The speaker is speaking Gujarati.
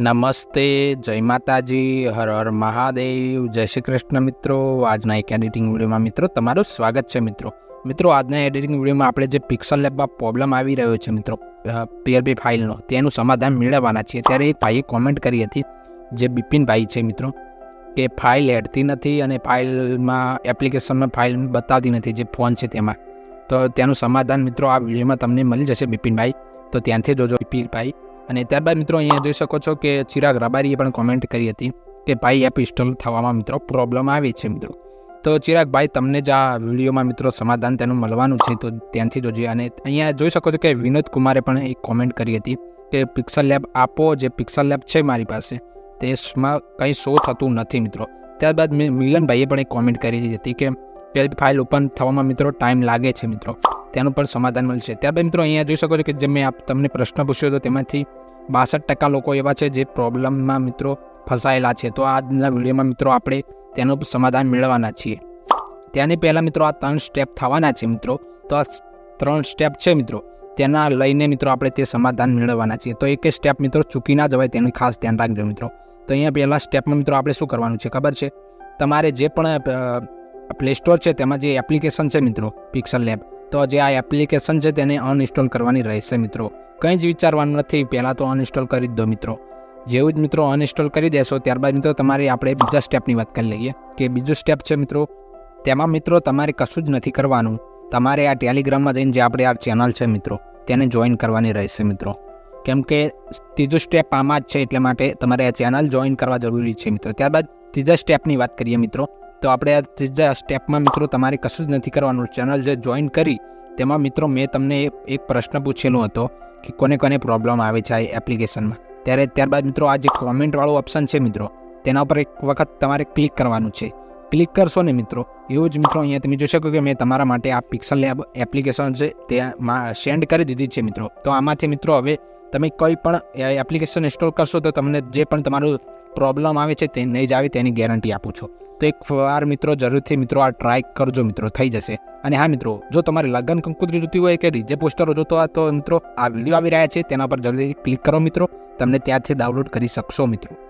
નમસ્તે, જય માતાજી, હર હર મહાદેવ, જય શ્રી કૃષ્ણ મિત્રો. આજના એક એડિટિંગ વિડીયોમાં મિત્રો તમારું સ્વાગત છે મિત્રો. મિત્રો, આજના એડિટિંગ વિડીયોમાં આપણે જે પિક્સલ લેબમાં પ્રોબ્લેમ આવી રહ્યો છે મિત્રો પીઆરબી ફાઇલનો તેનું સમાધાન મેળવવાના છીએ. ત્યારે એક ભાઈએ કોમેન્ટ કરી હતી, જે બિપિનભાઈ છે મિત્રો, કે ફાઇલ હેડતી નથી અને ફાઇલમાં એપ્લિકેશનમાં ફાઇલ બતાવતી નથી, જે ફોન છે તેમાં. તો તેનું સમાધાન મિત્રો આ વિડીયોમાં તમને મળી જશે બિપિનભાઈ તો ત્યાંથી જોજો બિપિનભાઈ અને ત્યારબાદ મિત્રો અહીંયા જોઈ શકો છો કે ચિરાગ રબારીએ પણ કોમેન્ટ કરી હતી કે ભાઈ એપ ઇન્સ્ટોલ થવામાં મિત્રો પ્રોબ્લેમ આવી છે મિત્રો. તો ચિરાગભાઈ તમને જ આ વિડીયોમાં મિત્રો સમાધાન તેનું મળવાનું છે, તો ત્યાંથી જોજે. અને અહીંયા જોઈ શકો છો કે વિનોદ કુમારે પણ એક કોમેન્ટ કરી હતી કે પિક્સલ લેબ આપો, જે પિક્સલ લેબ છે મારી પાસે. તેમાં કંઈ શો થતું નથી મિત્રો. ત્યારબાદ મેં, મિલનભાઈએ પણ એક કોમેન્ટ કરી હતી કે પેલી ફાઇલ ઓપન થવામાં મિત્રો ટાઈમ લાગે છે મિત્રો. તેનું પણ સમાધાન મળશે. ત્યારબાદ મિત્રો અહીંયા જોઈ શકો છો કે જે મેં આપ તમને પ્રશ્ન પૂછ્યો હતો તેમાંથી બાસઠ ટકા લોકો એવા છે જે પ્રોબ્લેમમાં મિત્રો ફસાયેલા છે. તો આજના વિડીયોમાં મિત્રો આપણે તેનું સમાધાન મેળવવાના છીએ. ત્યાંની પહેલાં મિત્રો આ ત્રણ સ્ટેપ થવાના છે મિત્રો. તો આ ત્રણ સ્ટેપ છે મિત્રો. તેના લઈને મિત્રો આપણે તે સમાધાન મેળવવાના છીએ. તો એક સ્ટેપ મિત્રો ચૂકી ના જવાય તેનું ખાસ ધ્યાન રાખજો મિત્રો. તો અહીંયા પહેલાં સ્ટેપમાં મિત્રો આપણે શું કરવાનું છે ખબર છે? તમારે જે પણ પ્લે સ્ટોર છે તેમાં જે એપ્લિકેશન છે મિત્રો પિક્સલ લેબ તો જે આ એપ્લિકેશન છે તેને અનઇન્સ્ટોલ કરવાની રહેશે મિત્રો. કંઈ જ વિચારવાનું નથી, પહેલાં તો અનઇન્સ્ટોલ કરી દો મિત્રો. જેવું જ મિત્રો અનઇન્સ્ટોલ કરી દેશો, ત્યારબાદ મિત્રો તમારે આપણે બીજા સ્ટેપની વાત કરી લઈએ. કે બીજું સ્ટેપ છે મિત્રો, તેમાં મિત્રો તમારે કશું જ નથી કરવાનું. તમારે આ ટેલિગ્રામમાં જઈને જે આપણે આ ચેનલ છે મિત્રો, તેને જોઈન કરવાની રહેશે મિત્રો. કેમ કે ત્રીજું સ્ટેપ આમાં જ છે, એટલે માટે તમારે આ ચેનલ જોઈન કરવા જરૂરી છે મિત્રો. ત્યારબાદ ત્રીજા સ્ટેપની વાત કરીએ મિત્રો, તો આપણે આ ત્રીજા સ્ટેપમાં મિત્રો તમારે કશું જ નથી કરવાનું. ચેનલ જે જોઈન કરી, તેમાં મિત્રો મેં તમને એક પ્રશ્ન પૂછેલો હતો કે કોને કોને પ્રોબ્લેમ આવે છે આ એપ્લિકેશનમાં ત્યારે ત્યારબાદ મિત્રો આ જે કોમેન્ટવાળું ઓપ્શન છે મિત્રો, તેના ઉપર એક વખત તમારે ક્લિક કરવાનું છે. ક્લિક કરશો ને મિત્રો, એવું જ મિત્રો અહીંયા તમે જોઈ શકો કે મેં તમારા માટે આ પિક્સલ લેબ એપ્લિકેશન છે તેમાં સેન્ડ કરી દીધી છે મિત્રો. તો આમાંથી મિત્રો હવે તમે કોઈ પણ એપ્લિકેશન ઇન્સ્ટોલ કરશો તો તમને જે પણ તમારું પ્રોબ્લેમ આવે છે તે નહીં જ આવે તેની ગેરંટી આપું છું. તો એક વાર મિત્રો જરૂરથી મિત્રો આ ટ્રાય કરજો મિત્રો, થઈ જશે. અને હા મિત્રો, જો તમારે લગ્ન કંકુતરી જોતી હોય કે રીજે પોસ્ટરો જોતો હોય, તો મિત્રો આ વીડિયો આવી રહ્યા છે, તેના પર જલ્દી ક્લિક કરો મિત્રો. તમને ત્યાંથી ડાઉનલોડ કરી શકશો મિત્રો.